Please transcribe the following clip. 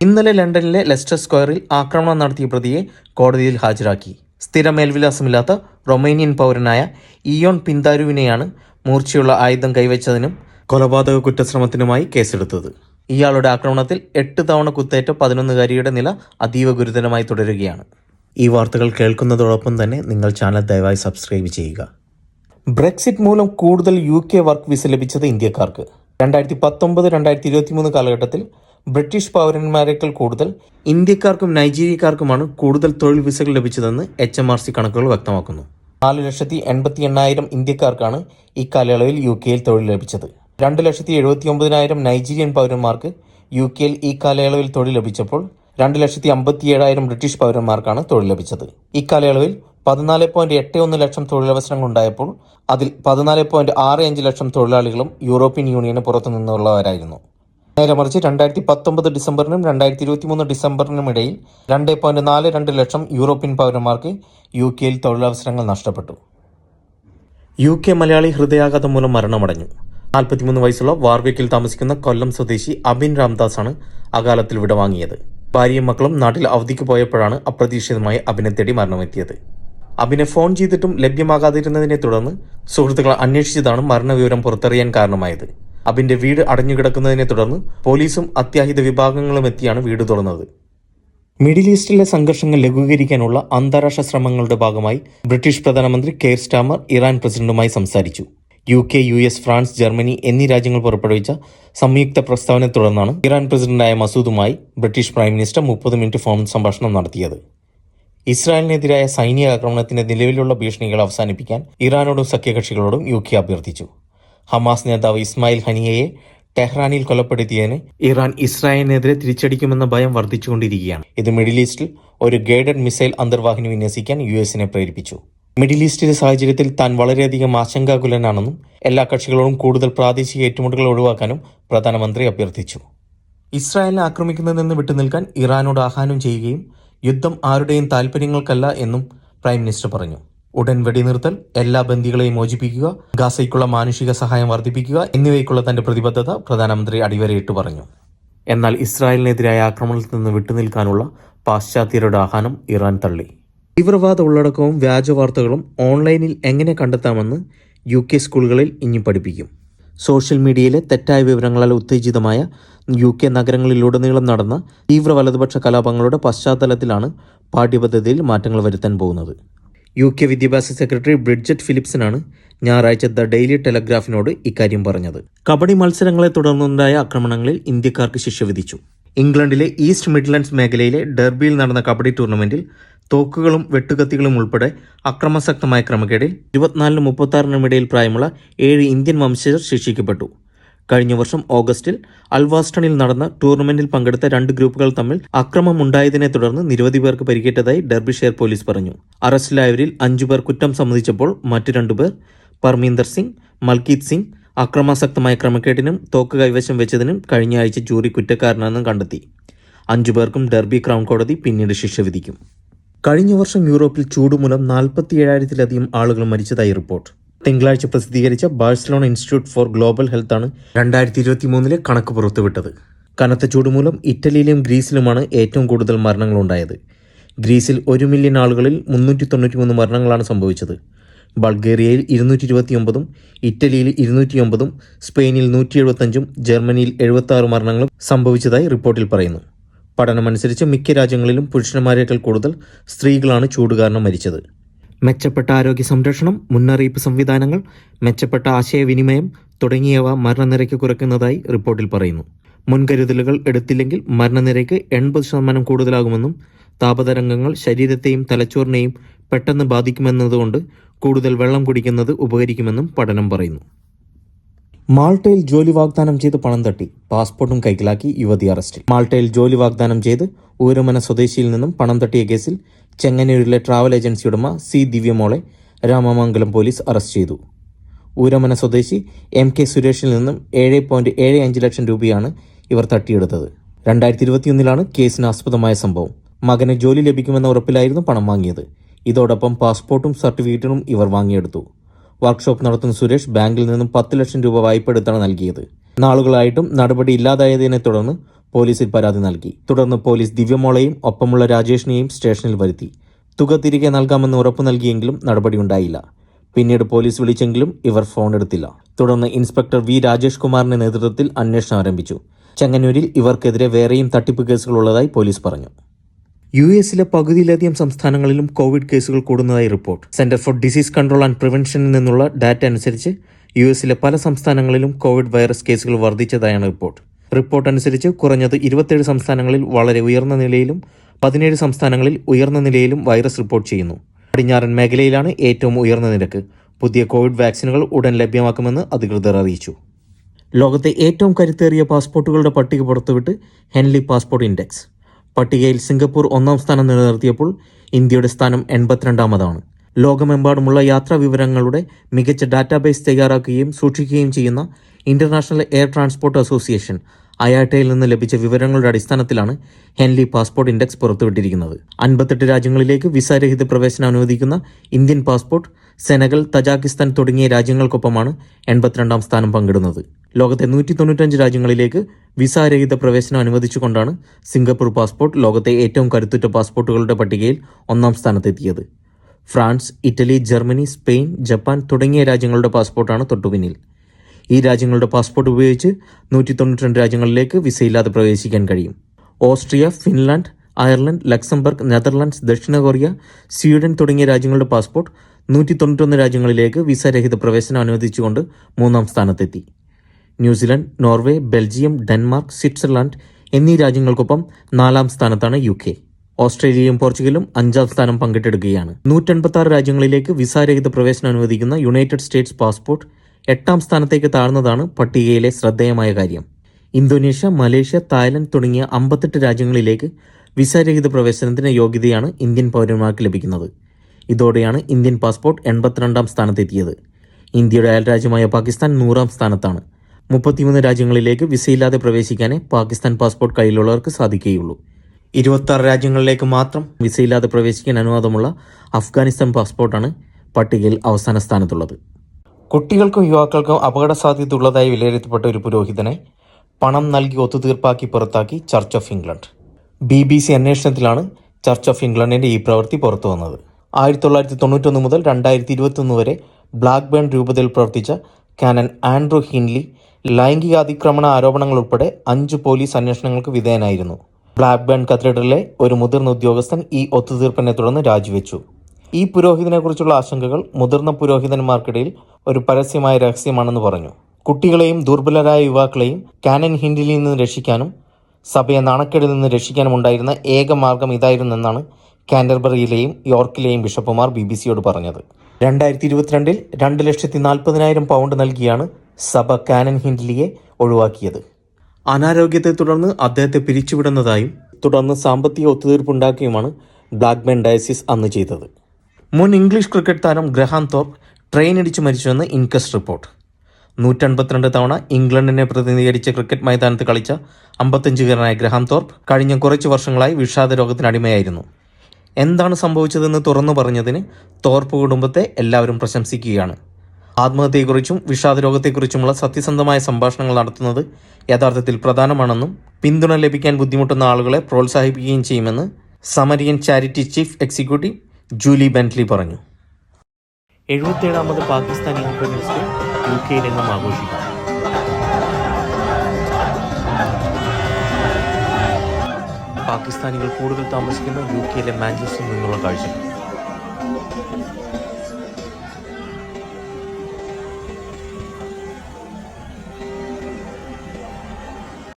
ഇന്നലെ ലണ്ടനിലെ ലെസ്റ്റർ സ്ക്വയറിൽ ആക്രമണം നടത്തിയ പ്രതിയെ കോടതിയിൽ ഹാജരാക്കി. സ്ഥിര മേൽവിലാസമില്ലാത്ത റൊമേനിയൻ പൗരനായ ഇയോൺ പിന്താരുവിനെയാണ് മൂർച്ചയുള്ള ആയുധം കൈവച്ചതിനും കൊലപാതക കുറ്റശ്രമത്തിനുമായി കേസെടുത്തത്. ഇയാളുടെ ആക്രമണത്തിൽ എട്ട് തവണ കുത്തേറ്റ പതിനൊന്നുകാരിയുടെ നില അതീവ ഗുരുതരമായി തുടരുകയാണ്. ഈ വാർത്തകൾ കേൾക്കുന്നതോടൊപ്പം തന്നെ നിങ്ങൾ ചാനൽ ദയവായി സബ്സ്ക്രൈബ് ചെയ്യുക. ബ്രെക്സിറ്റ് മൂലം കൂടുതൽ യു കെ വർക്ക് വിസ ലഭിച്ചത് ഇന്ത്യക്കാർക്ക്. രണ്ടായിരത്തി പത്തൊമ്പത് രണ്ടായിരത്തി ഇരുപത്തി മൂന്ന് കാലഘട്ടത്തിൽ ബ്രിട്ടീഷ് പൗരന്മാരെക്കാൾ കൂടുതൽ ഇന്ത്യക്കാർക്കും നൈജീരിയക്കാർക്കുമാണ് കൂടുതൽ തൊഴിൽ വിസകൾ ലഭിച്ചതെന്ന് എച്ച് എം ആർ സി കണക്കുകൾ വ്യക്തമാക്കുന്നു. നാല് ലക്ഷത്തി എൺപത്തി എണ്ണായിരം ഇന്ത്യക്കാർക്കാണ് ഈ കാലയളവിൽ യു കെയിൽ തൊഴിൽ ലഭിച്ചത്. രണ്ട് ലക്ഷത്തി എഴുപത്തി ഒമ്പതിനായിരം നൈജീരിയൻ പൗരന്മാർക്ക് യു കെയിൽ ഈ കാലയളവിൽ തൊഴിൽ ലഭിച്ചപ്പോൾ രണ്ട് ലക്ഷത്തി അമ്പത്തി ഏഴായിരം ബ്രിട്ടീഷ് പൗരന്മാർക്കാണ് തൊഴിൽ ലഭിച്ചത്. ഇക്കാലയളവിൽ പതിനാല് പോയിന്റ് എട്ട് ഒന്ന് ലക്ഷം തൊഴിലവസരങ്ങൾ ഉണ്ടായപ്പോൾ അതിൽ പതിനാല് പോയിന്റ് ആറ് അഞ്ച് ലക്ഷം തൊഴിലാളികളും യൂറോപ്യൻ യൂണിയന് പുറത്തു നിന്നുള്ളവരായിരുന്നു നേരെ മറിച്ച് രണ്ടായിരത്തി പത്തൊമ്പത് ഡിസംബറിനും രണ്ടായിരത്തി ഇരുപത്തി മൂന്ന് ഡിസംബറിനും ഇടയിൽ രണ്ട് പോയിന്റ് നാല് രണ്ട് ലക്ഷം യൂറോപ്യൻ പൗരന്മാർക്ക് യു കെയിൽ തൊഴിലവസരങ്ങൾ നഷ്ടപ്പെട്ടു. യു കെ മലയാളി ഹൃദയാഘാതം മൂലം മരണമടഞ്ഞു. നാൽപ്പത്തിമൂന്ന് വയസ്സുള്ള വാർവിക്കിൽ താമസിക്കുന്ന കൊല്ലം സ്വദേശി അബിൻ രാംദാസാണ് അകാലത്തിൽ വിടവാങ്ങിയത്. ഭാര്യയും മക്കളും നാട്ടിൽ അവധിക്ക് പോയപ്പോഴാണ് അപ്രതീക്ഷിതമായി അബിനെ തേടി മരണമെത്തിയത്. അബിനെ ഫോൺ ചെയ്തിട്ടും ലഭ്യമാകാതിരുന്നതിനെ തുടർന്ന് സുഹൃത്തുക്കൾ അന്വേഷിച്ചതാണ് മരണവിവരം പുറത്തറിയാൻ കാരണമായത്. അബിന്റെ വീട് അടഞ്ഞുകിടക്കുന്നതിനെ തുടർന്ന് പോലീസും അത്യാഹിത വിഭാഗങ്ങളും എത്തിയാണ് വീട് തുറന്നത്. മിഡിൽ ഈസ്റ്റിലെ സംഘർഷങ്ങൾ ലഘൂകരിക്കാനുള്ള അന്താരാഷ്ട്ര ശ്രമങ്ങളുടെ ഭാഗമായി ബ്രിട്ടീഷ് പ്രധാനമന്ത്രി കെയർ സ്റ്റാമർ ഇറാൻ പ്രസിഡന്റുമായി സംസാരിച്ചു. U K U S France Germany എന്നീ രാജ്യങ്ങൾ പുറപ്പെടുവിച്ച സംയുക്ത പ്രസ്താവനയെ തുടർന്നാണ് ഇറാൻ പ്രസിഡന്റായ മസൂദുമായി ബ്രിട്ടീഷ് പ്രൈം മിനിസ്റ്റർ മുപ്പത് മിനിറ്റ് ഫോൺ സംഭാഷണം നടത്തിയത്. ഇസ്രായേലിനെതിരായ സൈനിക ആക്രമണത്തിന്റെ നിലവിലുള്ള ഭീഷണികൾ അവസാനിപ്പിക്കാൻ ഇറാനോടും സഖ്യകക്ഷികളോടും യു കെ അഭ്യർത്ഥിച്ചു. ഹമാസ് നേതാവ് ഇസ്മായിൽ ഹനിയയെ ടെഹ്റാനിൽ കൊലപ്പെടുത്തിയതിന് ഇറാൻ ഇസ്രായേലിനെതിരെ തിരിച്ചടിക്കുമെന്ന ഭയം വർദ്ധിച്ചുകൊണ്ടിരിക്കുകയാണ്. ഇത് മിഡിൽ ഈസ്റ്റിൽ ഒരു ഗൈഡഡ് മിസൈൽ അന്തർവാഹിനി വിന്യസിക്കാൻ യു എസിനെ പ്രേരിപ്പിച്ചു. മിഡിൽ ഈസ്റ്റിലെ സാഹചര്യത്തിൽ താൻ വളരെയധികം ആശങ്കാകുലനാണെന്നും എല്ലാ കക്ഷികളോടും കൂടുതൽ പ്രാദേശിക ഏറ്റുമുട്ടലുകൾ ഒഴിവാക്കാനും പ്രധാനമന്ത്രി അഭ്യർത്ഥിച്ചു. ഇസ്രായേലിനെ ആക്രമിക്കുന്നതിൽ നിന്ന് വിട്ടുനിൽക്കാൻ ഇറാനോട് ആഹ്വാനം ചെയ്യുകയും യുദ്ധം ആരുടെയും താൽപ്പര്യങ്ങൾക്കല്ല എന്നും പ്രൈം മിനിസ്റ്റർ പറഞ്ഞു. ഉടൻ വെടിനിർത്തൽ എല്ലാ ബന്ദികളെയും മോചിപ്പിക്കുക ഗാസയ്ക്കുള്ള മാനുഷിക സഹായം വർദ്ധിപ്പിക്കുക എന്നിവയ്ക്കുള്ള തന്റെ പ്രതിബദ്ധത പ്രധാനമന്ത്രി അടിവരയിട്ട് പറഞ്ഞു. എന്നാൽ ഇസ്രായേലിനെതിരായ ആക്രമണത്തിൽ നിന്ന് വിട്ടുനിൽക്കാനുള്ള പാശ്ചാത്യരുടെ ആഹ്വാനം ഇറാൻ തള്ളി. തീവ്രവാദ ഉള്ളടക്കവും വ്യാജവാർത്തകളും ഓൺലൈനിൽ എങ്ങനെ കണ്ടെത്താമെന്ന് യു കെ സ്കൂളുകളിൽ ഇനി പഠിപ്പിക്കും. സോഷ്യൽ മീഡിയയിലെ തെറ്റായ വിവരങ്ങളാൽ ഉത്തേജിതമായ യു കെ നഗരങ്ങളിലുടനീളം നടന്ന തീവ്ര വലതുപക്ഷ കലാപങ്ങളുടെ പശ്ചാത്തലത്തിലാണ് പാഠ്യപദ്ധതിയിൽ മാറ്റങ്ങൾ വരുത്താൻ പോകുന്നത്. യു കെ വിദ്യാഭ്യാസ സെക്രട്ടറി ബ്രിഡ്ജറ്റ് ഫിലിപ്സനാണ് ഞായറാഴ്ച ദ ഡെയിലി ടെലഗ്രാഫിനോട് ഇക്കാര്യം പറഞ്ഞത്. കബഡി മത്സരങ്ങളെ തുടർന്നുണ്ടായ ആക്രമണങ്ങളിൽ ഇന്ത്യക്കാർക്ക് ശിക്ഷ വിധിച്ചു. ഇംഗ്ലണ്ടിലെ ഈസ്റ്റ് മിഡ്ലൻഡ്സ് മേഖലയിലെ ഡെർബിയിൽ നടന്ന കബഡി ടൂർണമെന്റിൽ തോക്കുകളും വെട്ടുകത്തികളും ഉൾപ്പെടെ അക്രമാസക്തമായ ക്രമക്കേടിൽ ഇരുപത്തിനാലിനും മുപ്പത്തി ഇടയിൽ പ്രായമുള്ള ഏഴ് ഇന്ത്യൻ വംശജർ ശിക്ഷിക്കപ്പെട്ടു. കഴിഞ്ഞ വർഷം ഓഗസ്റ്റിൽ അൽവാസ്റ്റണിൽ നടന്ന ടൂർണമെന്റിൽ പങ്കെടുത്ത രണ്ട് ഗ്രൂപ്പുകൾ തമ്മിൽ അക്രമമുണ്ടായതിനെ തുടർന്ന് നിരവധി പേർക്ക് പരിക്കേറ്റതായി ഡെർബിഷെയർ പോലീസ് പറഞ്ഞു. അറസ്റ്റിലായവരിൽ അഞ്ചുപേർ കുറ്റം സമ്മതിച്ചപ്പോൾ മറ്റു രണ്ടുപേർ പർമീന്ദർ സിംഗ് മൽകീത് സിംഗ് അക്രമാസക്തമായ ക്രമക്കേടിനും തോക്ക് കൈവശം വെച്ചതിനും കഴിഞ്ഞ ആഴ്ച ജൂറി കുറ്റക്കാരനാണെന്നും കണ്ടെത്തി. അഞ്ചുപേർക്കും ഡെർബി ക്രൗൺ കോടതി പിന്നീട് ശിക്ഷ വിധിക്കും. കഴിഞ്ഞ വർഷം യൂറോപ്പിൽ ചൂടുമൂലം നാൽപ്പത്തിയേഴായിരത്തിലധികം ആളുകൾ മരിച്ചതായി റിപ്പോർട്ട്. തിങ്കളാഴ്ച പ്രസിദ്ധീകരിച്ച ബാഴ്സലോണ ഇൻസ്റ്റിറ്റ്യൂട്ട് ഫോർ ഗ്ലോബൽ ഹെൽത്താണ് രണ്ടായിരത്തി ഇരുപത്തി മൂന്നിലെ കണക്ക് പുറത്തുവിട്ടത്. കനത്ത ചൂട് മൂലം ഇറ്റലിയിലും ഗ്രീസിലുമാണ് ഏറ്റവും കൂടുതൽ മരണങ്ങൾ മരണങ്ങളുണ്ടായത്. ഗ്രീസിൽ ഒരു മില്യൺ ആളുകളിൽ മുന്നൂറ്റി തൊണ്ണൂറ്റി മൂന്ന് മരണങ്ങളാണ് സംഭവിച്ചത്. ബൾഗേറിയയിൽ ഇരുന്നൂറ്റി ഇരുപത്തിയൊമ്പതും ഇറ്റലിയിൽ ഇരുന്നൂറ്റിയൊമ്പതും സ്പെയിനിൽ നൂറ്റി എഴുപത്തഞ്ചും ജർമ്മനിയിൽ എഴുപത്തി ആറ് മരണങ്ങളും സംഭവിച്ചതായി റിപ്പോർട്ടിൽ പറയുന്നു. പഠനമനുസരിച്ച് മിക്ക രാജ്യങ്ങളിലും പുരുഷന്മാരേക്കാൾ കൂടുതൽ സ്ത്രീകളാണ് ചൂട് കാരണം മരിച്ചത്. മെച്ചപ്പെട്ട ആരോഗ്യ സംരക്ഷണം മുന്നറിയിപ്പ് സംവിധാനങ്ങൾ മെച്ചപ്പെട്ട ആശയവിനിമയം തുടങ്ങിയവ മരണനിരക്ക് കുറയ്ക്കുന്നതായി റിപ്പോർട്ടിൽ പറയുന്നു. മുൻകരുതലുകൾ എടുത്തില്ലെങ്കിൽ മരണനിരക്ക് എൺപത് ശതമാനം കൂടുതലാകുമെന്നും താപതരംഗങ്ങൾ ശരീരത്തെയും തലച്ചോറിനെയും പെട്ടെന്ന് ബാധിക്കുമെന്നതുകൊണ്ട് കൂടുതൽ വെള്ളം കുടിക്കുന്നത് ഉപകരിക്കുമെന്നും പഠനം പറയുന്നു. മാൾട്ടയിൽ ജോലി വാഗ്ദാനം ചെയ്ത് പണം തട്ടി. പാസ്പോർട്ടും കൈക്കലാക്കി യുവതി അറസ്റ്റിൽ. മാൾട്ടയിൽ ജോലി വാഗ്ദാനം ചെയ്ത് ഊരമന സ്വദേശിയിൽ നിന്നും പണം തട്ടിയ കേസിൽ ചെങ്ങന്നൂരിലെ ട്രാവൽ ഏജൻസി ഉടമ സി ദിവ്യമോളെ രാമമംഗലം പോലീസ് അറസ്റ്റ് ചെയ്തു. ഊരമന സ്വദേശി എം കെ സുരേഷിൽ നിന്നും ഏഴ് പോയിന്റ് ഏഴ് അഞ്ച് ലക്ഷം രൂപയാണ് ഇവർ തട്ടിയെടുത്തത്. രണ്ടായിരത്തി ഇരുപത്തിയൊന്നിലാണ് കേസിന് ആസ്പദമായ സംഭവം. മകന് ജോലി ലഭിക്കുമെന്ന ഉറപ്പിലായിരുന്നു പണം വാങ്ങിയത്. ഇതോടൊപ്പം പാസ്പോർട്ടും സർട്ടിഫിക്കറ്റും ഇവർ വാങ്ങിയെടുത്തു. വർക്ക്ഷോപ്പ് നടത്തുന്ന സുരേഷ് ബാങ്കിൽ നിന്നും പത്ത് ലക്ഷം രൂപ വായ്പ എടുത്താണ് നൽകിയത്. നാളുകളായിട്ടും നടപടി ഇല്ലാതായതിനെ തുടർന്ന് പോലീസിൽ പരാതി നൽകി. തുടർന്ന് പോലീസ് ദിവ്യമോളെയും ഒപ്പമുള്ള രാജേഷിനെയും സ്റ്റേഷനിൽ വരുത്തി. തുക തിരികെ നൽകാമെന്ന് ഉറപ്പു നൽകിയെങ്കിലും നടപടിയുണ്ടായില്ല പിന്നീട് പോലീസ് വിളിച്ചെങ്കിലും ഇവർ ഫോൺ എടുത്തില്ല. തുടർന്ന് ഇൻസ്പെക്ടർ വി രാജേഷ് കുമാറിന്റെ നേതൃത്വത്തിൽ അന്വേഷണം ആരംഭിച്ചു. ചെങ്ങന്നൂരിൽ ഇവർക്കെതിരെ വേറെയും തട്ടിപ്പ് കേസുകളുള്ളതായി പോലീസ് പറഞ്ഞു. യു എസിലെ പകുതിയിലധികം സംസ്ഥാനങ്ങളിലും കോവിഡ് കേസുകൾ കൂടുന്നതായി report. Centre for disease control and പ്രിവെൻഷനിൽ നിന്നുള്ള ഡാറ്റ അനുസരിച്ച് യു എസിലെ പല സംസ്ഥാനങ്ങളിലും കോവിഡ് വൈറസ് കേസുകൾ വർദ്ധിച്ചതായാണ് റിപ്പോർട്ട്. റിപ്പോർട്ട് അനുസരിച്ച് കുറഞ്ഞത് ഇരുപത്തേഴ് സംസ്ഥാനങ്ങളിൽ വളരെ ഉയർന്ന നിലയിലും പതിനേഴ് സംസ്ഥാനങ്ങളിൽ ഉയർന്ന നിലയിലും വൈറസ് റിപ്പോർട്ട് ചെയ്യുന്നു. പടിഞ്ഞാറൻ മേഖലയിലാണ് ഏറ്റവും ഉയർന്ന നിരക്ക്. പുതിയ കോവിഡ് വാക്സിനുകൾ ഉടൻ ലഭ്യമാക്കുമെന്ന് അധികൃതർ അറിയിച്ചു. ലോകത്തെ ഏറ്റവും കരുത്തേറിയ പാസ്പോർട്ടുകളുടെ പട്ടിക പുറത്തുവിട്ട് ഹെൻലി പാസ്പോർട്ട് ഇൻഡെക്സ്. പട്ടികയിൽ സിംഗപ്പൂർ ഒന്നാം സ്ഥാനം നിലനിർത്തിയപ്പോൾ ഇന്ത്യയുടെ സ്ഥാനം എൺപത്തിരണ്ടാമതാണ്. ലോകമെമ്പാടുമുള്ള യാത്രാ വിവരങ്ങളുടെ മികച്ച ഡാറ്റാബേസ് തയ്യാറാക്കുകയും സൂക്ഷിക്കുകയും ചെയ്യുന്ന ഇന്റർനാഷണൽ എയർ ട്രാൻസ്പോർട്ട് അസോസിയേഷൻ അയാട്ടയിൽ നിന്ന് ലഭിച്ച വിവരങ്ങളുടെ അടിസ്ഥാനത്തിലാണ് ഹെൻലി പാസ്പോർട്ട് ഇൻഡെക്സ് പുറത്തുവിട്ടിരിക്കുന്നത്. അൻപത്തെട്ട് രാജ്യങ്ങളിലേക്ക് വിസാരഹിത പ്രവേശനം അനുവദിക്കുന്ന ഇന്ത്യൻ പാസ്പോർട്ട് സെനഗൽ തജാക്കിസ്ഥാൻ തുടങ്ങിയ രാജ്യങ്ങൾക്കൊപ്പമാണ് എൺപത്തിരണ്ടാം സ്ഥാനം പങ്കിടുന്നത്. ലോകത്തെ നൂറ്റി തൊണ്ണൂറ്റഞ്ച് രാജ്യങ്ങളിലേക്ക് വിസാരഹിത പ്രവേശനം അനുവദിച്ചുകൊണ്ടാണ് സിംഗപ്പൂർ പാസ്പോർട്ട് ലോകത്തെ ഏറ്റവും കരുത്തുറ്റ പാസ്പോർട്ടുകളുടെ പട്ടികയിൽ ഒന്നാം സ്ഥാനത്തെത്തിയത്. France Italy Germany Spain Japan തുടങ്ങിയ രാജ്യങ്ങളുടെ പാസ്പോർട്ടാണ് തൊട്ടുപിന്നിൽ. ഈ രാജ്യങ്ങളുടെ പാസ്പോർട്ട് ഉപയോഗിച്ച് നൂറ്റി തൊണ്ണൂറ്റിരണ്ട് രാജ്യങ്ങളിലേക്ക് വിസയില്ലാതെ പ്രവേശിക്കാൻ കഴിയും. Austria Finland Ireland Luxembourg Netherlands ദക്ഷിണ കൊറിയ സ്വീഡൻ തുടങ്ങിയ രാജ്യങ്ങളുടെ പാസ്പോർട്ട് നൂറ്റി തൊണ്ണൂറ്റൊന്ന് രാജ്യങ്ങളിലേക്ക് വിസരഹിത പ്രവേശനം അനുവദിച്ചുകൊണ്ട് മൂന്നാം സ്ഥാനത്തെത്തി. New Zealand Norway Belgium Denmark Switzerland എന്നീ രാജ്യങ്ങൾക്കൊപ്പം നാലാം സ്ഥാനത്താണ് യു കെ. ഓസ്ട്രേലിയയും പോർച്ചുഗലും അഞ്ചാം സ്ഥാനം പങ്കിട്ടെടുക്കുകയാണ് നൂറ്റൻപത്തി രാജ്യങ്ങളിലേക്ക് വിസാരഹിത പ്രവേശനം അനുവദിക്കുന്ന യുണൈറ്റഡ് സ്റ്റേറ്റ്സ് പാസ്പോർട്ട് എട്ടാം സ്ഥാനത്തേക്ക് താഴ്ന്നതാണ് പട്ടികയിലെ ശ്രദ്ധേയമായ കാര്യം. ഇന്തോനേഷ്യ മലേഷ്യ തായ്ലൻഡ് തുടങ്ങിയ അമ്പത്തെട്ട് രാജ്യങ്ങളിലേക്ക് വിസാരഹിത പ്രവേശനത്തിന് യോഗ്യതയാണ് ഇന്ത്യൻ പൗരന്മാർക്ക് ലഭിക്കുന്നത്. ഇതോടെയാണ് ഇന്ത്യൻ പാസ്പോർട്ട് എൺപത്തിരണ്ടാം സ്ഥാനത്തെത്തിയത്. ഇന്ത്യയുടെ അയൽരാജ്യമായ പാകിസ്ഥാൻ നൂറാം സ്ഥാനത്താണ്. മുപ്പത്തിമൂന്ന് രാജ്യങ്ങളിലേക്ക് വിസയില്ലാതെ പ്രവേശിക്കാനേ പാകിസ്ഥാൻ പാസ്പോർട്ട് കയ്യിലുള്ളവർക്ക് സാധിക്കുകയുള്ളൂ. ഇരുപത്തി രാജ്യങ്ങളിലേക്ക് മാത്രം വിസയില്ലാതെ പ്രവേശിക്കാൻ അനുവാദമുള്ള അഫ്ഗാനിസ്ഥാൻ പാസ്പോർട്ടാണ് പട്ടികയിൽ അവസാന സ്ഥാനത്തുള്ളത്. കുട്ടികൾക്കും യുവാക്കൾക്കും അപകട സാധ്യത ഉള്ളതായി വിലയിരുത്തപ്പെട്ട ഒരു പുരോഹിതനെ പണം നൽകി ഒത്തുതീർപ്പാക്കി പുറത്താക്കി church of England. B B C അന്വേഷണത്തിലാണ് ചർച്ച് ഓഫ് ഇംഗ്ലണ്ടിന്റെ ഈ പ്രവൃത്തി പുറത്തു വന്നത്. ആയിരത്തി തൊള്ളായിരത്തി തൊണ്ണൂറ്റൊന്ന് മുതൽ രണ്ടായിരത്തി ഇരുപത്തൊന്ന് വരെ ബ്ലാക്ക്ബേൺ രൂപതയിൽ പ്രവർത്തിച്ച കാനൻ ആൻഡ്രൂ ഹിൻലി ലൈംഗിക അതിക്രമണ ആരോപണങ്ങൾ ഉൾപ്പെടെ അഞ്ച് പോലീസ് അന്വേഷണങ്ങൾക്ക് വിധേയനായിരുന്നു. ബ്ലാക്ക് ബേൺ കത്തീഡ്രലിലെ ഒരു മുതിർന്ന ഉദ്യോഗസ്ഥൻ ഈ ഒത്തുതീർപ്പിനെ തുടർന്ന് രാജിവെച്ചു. ഈ പുരോഹിതനെക്കുറിച്ചുള്ള ആശങ്കകൾ മുതിർന്ന പുരോഹിതന്മാർക്കിടയിൽ ഒരു പരസ്യമായ രഹസ്യമാണെന്ന് പറഞ്ഞു. കുട്ടികളെയും ദുർബലരായ യുവാക്കളെയും കാനൻ ഹിൻഡിലിൽ നിന്ന് രക്ഷിക്കാനും സഭയെ നാണക്കേടിൽ നിന്ന് രക്ഷിക്കാനും ഉണ്ടായിരുന്ന ഏക മാർഗം ഇതായിരുന്നെന്നാണ് കാൻഡർബറിയിലെയും യോർക്കിലെയും ബിഷപ്പുമാർ ബി ബി സിയോട് പറഞ്ഞത്. രണ്ടായിരത്തി ഇരുപത്തിരണ്ടിൽ രണ്ട് ലക്ഷത്തി നാൽപ്പതിനായിരം പൗണ്ട് നൽകിയാണ് സഭ കാനൻ ഹിൻഡ്ലിയെ ഒഴിവാക്കിയത്. അനാരോഗ്യത്തെ തുടർന്ന് അദ്ദേഹത്തെ പിരിച്ചുവിടുന്നതായും തുടർന്ന് സാമ്പത്തിക ഒത്തുതീർപ്പുണ്ടാക്കുകയുമാണ് ബ്ലാക്ക്ബെൻ ഡയസിസ് അന്ന് ചെയ്തത്. മുൻ ഇംഗ്ലീഷ് ക്രിക്കറ്റ് താരം ഗ്രഹാം തോർപ്പ് ട്രെയിൻ ഇടിച്ച് മരിച്ചുവെന്ന് ഇൻകസ്റ്റ് റിപ്പോർട്ട്. നൂറ്റൻപത്തിരണ്ട് തവണ ഇംഗ്ലണ്ടിനെ പ്രതിനിധീകരിച്ച ക്രിക്കറ്റ് മൈതാനത്ത് കളിച്ച അമ്പത്തഞ്ചുകാരനായ ഗ്രഹാം തോർപ്പ് കഴിഞ്ഞ കുറച്ച് വർഷങ്ങളായി വിഷാദ രോഗത്തിന് അടിമയായിരുന്നു. എന്താണ് സംഭവിച്ചതെന്ന് തുറന്നു പറഞ്ഞതിന് തോർപ്പ് കുടുംബത്തെ എല്ലാവരും പ്രശംസിക്കുകയാണ്. ആത്മഹത്യയെക്കുറിച്ചും വിഷാദരോഗത്തെക്കുറിച്ചുമുള്ള സത്യസന്ധമായ സംഭാഷണങ്ങൾ നടത്തുന്നത് യഥാർത്ഥത്തിൽ പ്രധാനമാണെന്നും പിന്തുണ ലഭിക്കാൻ ബുദ്ധിമുട്ടുന്ന ആളുകളെ പ്രോത്സാഹിപ്പിക്കുകയും ചെയ്യുമെന്ന് Samaritan charity chief executive Julie Bentley പറഞ്ഞു. എഴുപത്തേഴാമത് പാകിസ്ഥാൻ ഇൻഡിപെൻഡൻസ് ഡേ യു ആഘോഷിക്കും. പാകിസ്ഥാനികൾ കൂടുതൽ താമസിക്കുന്ന യു കെയിലെ മാഞ്ചസ്റ്ററിൽ നിന്നുള്ള കാഴ്ചകൾ.